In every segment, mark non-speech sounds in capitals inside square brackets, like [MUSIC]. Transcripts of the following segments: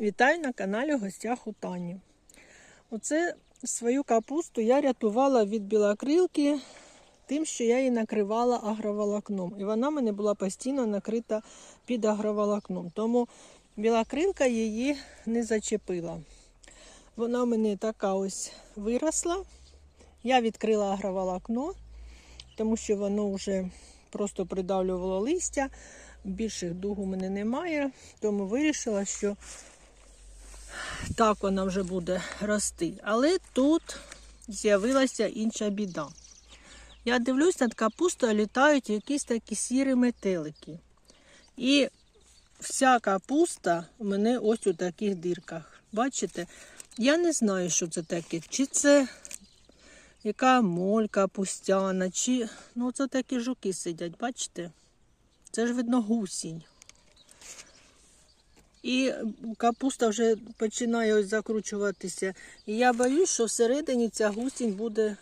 Вітаю на каналі Гостях у Тані. Оце свою капусту я рятувала від білокрилки тим, що я її накривала агроволокном. І вона в мене була постійно накрита під агроволокном. Тому білокрилка її не зачепила. Вона в мене така ось виросла. Я відкрила агроволокно, тому що воно вже просто придавлювало листя. Більших дуг у мене немає, тому вирішила, що так вона вже буде рости. Але тут з'явилася інша біда. Я дивлюсь, над капустою літають якісь такі сірі метелики. І вся капуста у мене ось у таких дирках. Бачите? Я не знаю, що це таке. Чи це яка моль капустяна, чи ну це такі жуки сидять, бачите? Це ж видно гусінь. І капуста вже починає ось закручуватися. І я боюсь, що всередині ця гусінь буде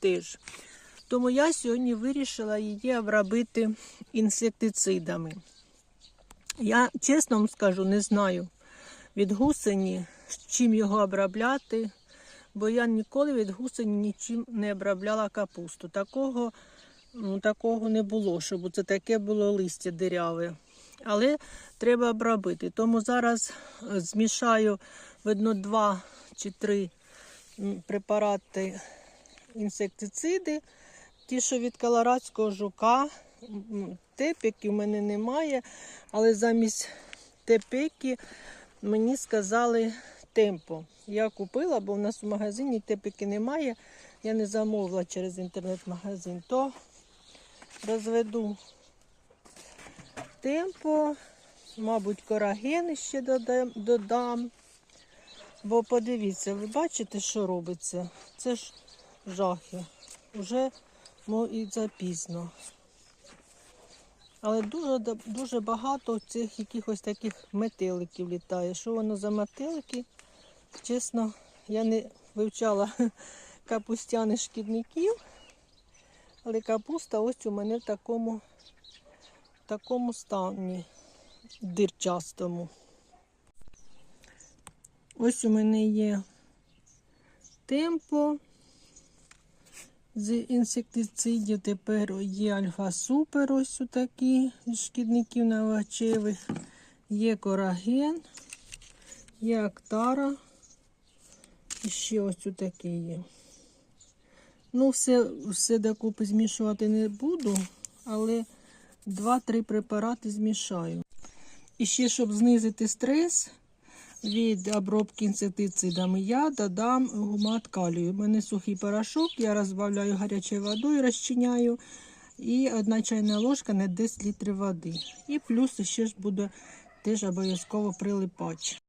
теж. Тому я сьогодні вирішила її обробити інсектицидами. Я чесно вам скажу, не знаю від гусені, чим його обробляти, бо я ніколи від гусені нічим не обробляла капусту. Такого, ну, такого не було, щоб це таке було листя диряве. Але треба обробити. Тому зараз змішаю, видно, два чи три препарати інсектициди. Ті, що від колорадського жука, тепіки в мене немає, але замість тепіки мені сказали темпо. Я купила, бо в нас в магазині тепіки немає. Я не замовила через інтернет-магазин, то розведу темпо, мабуть, кораген ще додам. Бо подивіться, ви бачите, що робиться? Це ж жахи. Уже ну, і запізно. Але дуже дуже багато цих якихось таких метеликів літає. Що воно за метелики? Чесно, я не вивчала [LAUGHS] капустяних шкідників, але капуста ось у мене в такому такому стані дирчастому. Ось у мене є темпо з інсектицидів. Тепер є альфа-супер, ось такі шкідників навачевих. Є кораген, є актара. І ще ось такий є. Ну, все, все докупи змішувати не буду, але 2-3 препарати змішаю. І ще, щоб знизити стрес від обробки інсектицидами, я додам гумат калію. У мене сухий порошок, я розбавляю гарячою водою, розчиняю. І одна чайна ложка на 10 літрів води. І плюс ще ж буде теж обов'язково прилипач.